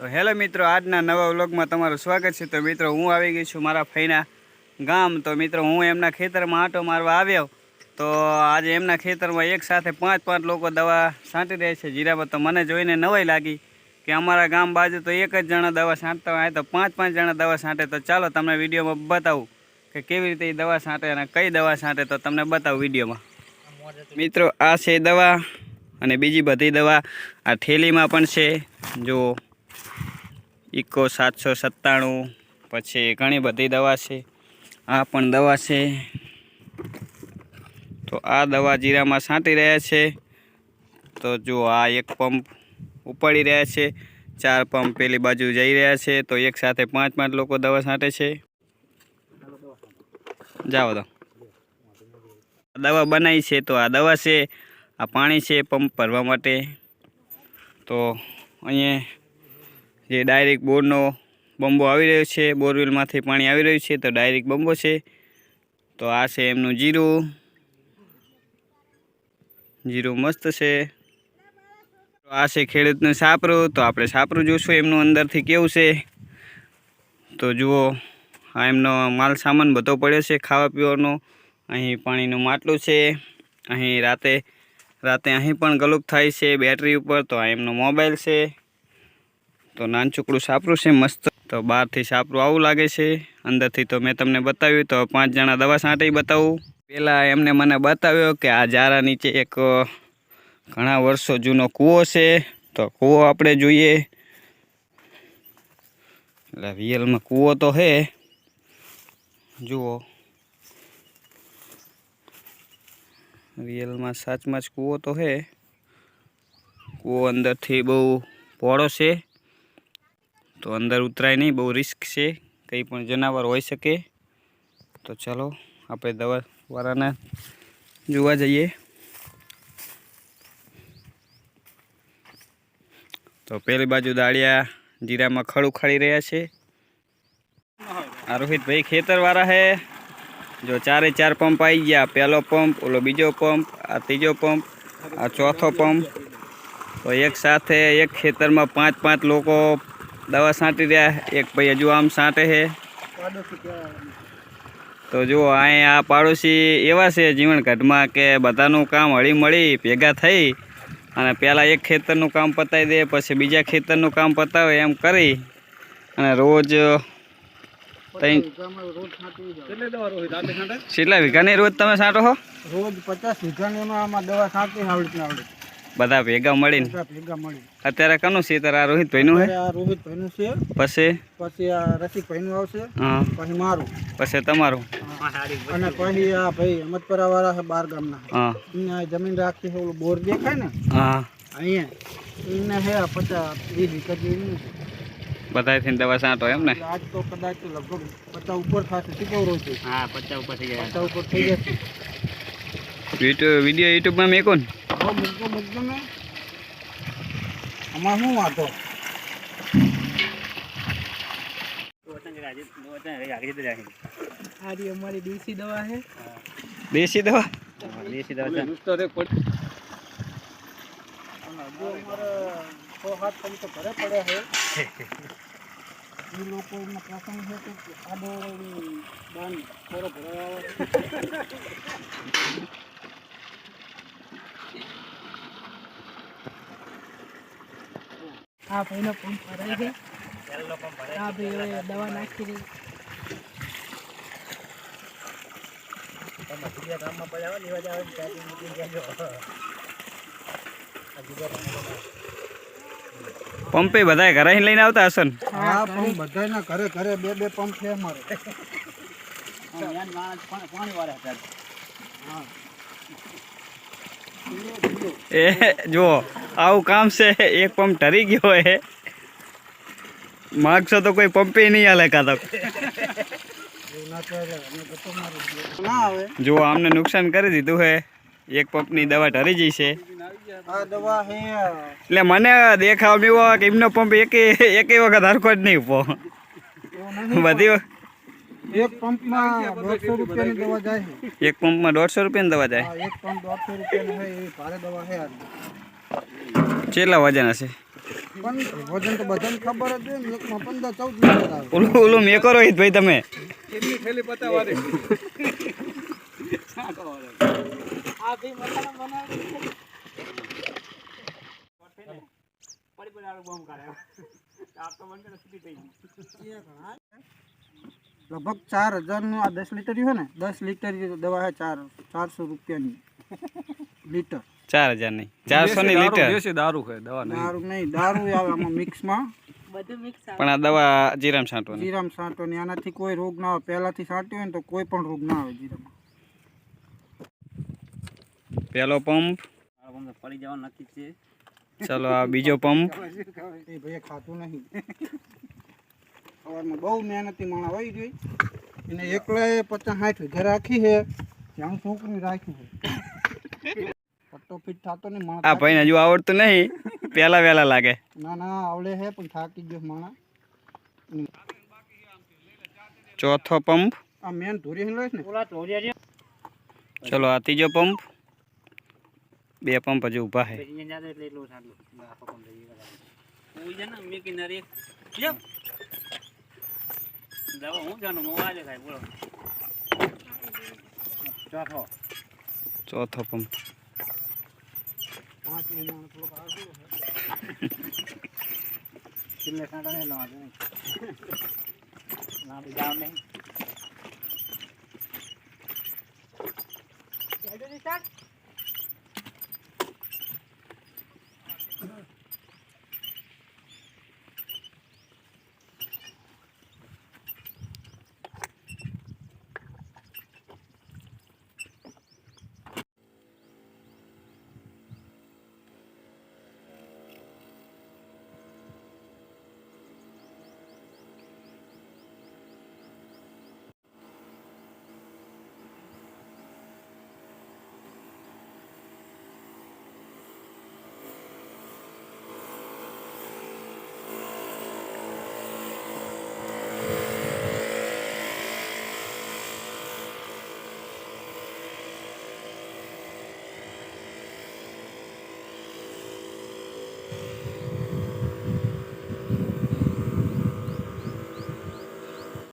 તો હેલો મિત્રો, આજના નવા વ્લોગમાં તમારું સ્વાગત છે. તો મિત્રો, હું આવી ગઈ છું મારા ફઈના ગામ. તો મિત્રો, હું એમના ખેતરમાં આંટો મારવા આવ્યો. તો આજે એમના ખેતરમાં એક સાથે પાંચ પાંચ લોકો દવા છાંટી રહ્યા છે. જીરામાં તો મને જોઈને નવાઈ લાગી કે અમારા ગામ બાજુ તો એક જ જણા દવા છાંટતા હોય, તો પાંચ પાંચ જણા દવા છાંટે. તો ચાલો તમને વિડીયોમાં બતાવું કે કેવી રીતે એ દવા છાંટે અને કઈ દવા છાંટે તો તમને બતાવું વિડીયોમાં. મિત્રો, આ છે દવા અને બીજી બધી દવા. આ થેલીમાં પણ છે. જો ઇકો સાતસો સત્તાણું, પછી ઘણી બધી દવા છે. આ પણ દવા છે. તો આ દવા જીરામાં છાંટી રહ્યા છે. તો જો આ એક પંપ ઉપાડી રહ્યા છે. ચાર પંપ પેલી બાજુ જઈ રહ્યા છે. તો એક સાથે પાંચ પાંચ લોકો દવા છાંટે છે. જાઓ તો. દવા બનાવી છે તો આ દવા છે. આ પાણી છે પંપ ભરવા માટે. તો અહીંયા જે ડાયરેક્ટ બોરનો બંબો આવી રહ્યો છે બોરવેલમાંથી પાણી આવી રહ્યું છે, તો ડાયરેક્ટ બંબો છે. તો આ છે એમનું જીરું. જીરું મસ્ત છે. તો આ છે ખેડૂતનું સાપરું તો આપણે સાપરું જોઈશું એમનું અંદરથી કેવું છે. તો જુઓ, આ એમનો માલ સામાન બધો પડ્યો છે ખાવા પીવાનો. અહીં પાણીનું માટલું છે. અહીં રાતે રાતે અહીં પણ ગલુપ થાય છે બેટરી ઉપર. તો આ એમનો મોબાઈલ છે. તો નાનચુકડું સાપરું છે મસ્ત. તો બહારથી સાપરું આવું લાગે છે. અંદરથી તો મેં તમને બતાવ્યું, તો પાંચ જણા દવા સાંટે બતાવું. પહેલાં એમને મને બતાવ્યો કે આ ઝારા નીચે એક ઘણા વર્ષો જૂનો કૂવો છે. તો કૂવો આપણે જોઈએ. એટલે રિયલમાં કૂવો તો છે જુઓ. રિયલમાં સાચમાં જ કૂવો તો છે કૂવો અંદરથી બહુ પહોળો છે. તો અંદર ઉતરાય નહીં, બહુ રિસ્ક છે. કંઈ પણ જનાવર હોઈ શકે. તો ચલો, આપણે દવાવાળાને જોવા જઈએ. તો પેલી બાજુ દાળિયા જીરામાં ખડ ઉખાડી રહ્યા છે. આ રોહિતભાઈ ખેતરવાળા છે જો ચારે ચાર પંપ આવી ગયા. પહેલો પંપ, ઓલો બીજો પંપ, આ ત્રીજો પંપ, આ ચોથો પંપ. તો એક સાથે એક ખેતરમાં પાંચ પાંચ લોકો દવા છાંટી રહ્યા. એક ભાઈ હજુ આમ છાંટે છે. તો જુઓ અહીં આ પાડોશી એવા છે જીવનઘટમાં કે બધાનું કામ હળી મળી ભેગા થઈ અને પહેલાં એક ખેતરનું કામ પતાવી દે પછી બીજા ખેતરનું કામ પતાવે એમ કરી અને રોજ કેટલી વીઘાની રોજ તમે છાંટો છો? રોજ પચાસ વીઘાની દવા છાંટી આવડત ના આવડત બધા ભેગા મળીને? ભેગા મળી અત્યારે કનું ખેતર આ રોહિતભાઈનું છે? આ રોહિત ભાઈનું છે. પછી? પછી આ રસિક ભાઈનું આવશે. હા. પછી મારું. પછી તમારું? અને પછી આ ભાઈ અમતપરા વાળા છે બાર ગામના. હા. એને જમીન રાખતી છે ઓલું બોર દેખાય ને? હા. અહીંયા. એને છે આ પચાસ વીસ વીઘા જેવું છે. બધાથી દવા છાંટો એમ ને? આજ તો કદાચ લગભગ પચાસ ઉપર થશે શું કહું રોજ હા પચાસ ઉપર થઈ પચાસ ઉપર થઈ જશે વીડિયો યુટ્યુબમાં મેં ને હવે મૂકજો મૂકજો ને આમાં શું વાંધો આ રહી અમારી દેશી દવા છે દેશી દવા દેશી દવા અને જો અમારે છ સાત પંપ તો ઘરે પડ્યા છે એ લોકો એમનો પ્રસંગ છે કે આ દવાની દાન થોડો ભરાવા હા ભાઈનો પંપ ભરાઈ છે આ ભાઈ હવે દવા નાખી રહી. પંપે બધા ઘરે લઈને આવતા હશે ને? હા પંપ બધાના ઘરે ઘરે બે બે પંપ છે અમારે. એ જુઓ. આવું કામ છે એક પંપ ઠરી ગયો હે. માગશો તો કોઈ પંપે નહીં હાલે કાં તો. એવું ના ચાલે અમે ગપ્પા મારી દઈએ. ના આવે જુઓ આમને નુકસાન કરી દીધું હે એક પંપની દવા ઠરી જઈ છે. એટલે મને દેખાવ એવો કે એમનો પંપ એકે એકે વખત હરખો જ નહીં એવું બધી એક પંપમાં દોઢસો રૂપિયાની દવા જાય એક પંપમાં દોઢસો રૂપિયાની દવા જાય. એક પંપ દોઢસો રૂપિયાની ભારે દવા છે આ કેટલા વજન હશે? વજન તો બધાને ખબર જ ને એકમાં પંદર ચૌદ ઓલું ઓલું મેકો રોહિતભાઈ તમે. આ ભી મસાલા બનાવે લગભગ ચાર હજારનું આ દસ લીટર હોય ને? દસ લીટર દવા છે ચાર ચારસો રૂપિયાની. લીટર. ચાર હજાર નહીં. ચારસો ની લીટર. દારૂ નહીં. દારૂ આવે આમાં મિક્સમાં. બધું મિક્સમાં પણ આ દવા જીરામ છાંટવાની. જીરામ છાંટવાની. આનાથી કોઈ રોગ ના આવે. પહેલાથી છાંટ્યું હોય ને તો કોઈ પણ રોગ ના આવે જીરામાં. પહેલો પંપ. પડી જવા નક્કી છે. ચલો આ બીજો પંપ. એ ભાઈ ખાતું નહીં. સવારમાં બહુ મહેનતી માણસ હોય જોઈ એને એકલાએ પચાસ સાઠ વીઘા રાખી છે. ત્યાં છોકરી રાખી છે. પટ્ટો ફીટ થતો નહીં માણસ આ ભાઈને હજુ આવડતું નહીં. પહેલા વહેલા લાગે. ના ના આવડે છે પણ થાકી ગયો માણસ. ચોથો પંપ. આ મેન ધોરી લઈશ ને? ચલો આ ત્રીજો પંપ. બે પંપ હજુ ઊભા છે ચોથો પંપ. પાંચ મહિનાનો થોડોક આગળ છેલ્લે કાંટા નહીં લાવવા નહીં ના બીજા નહીં.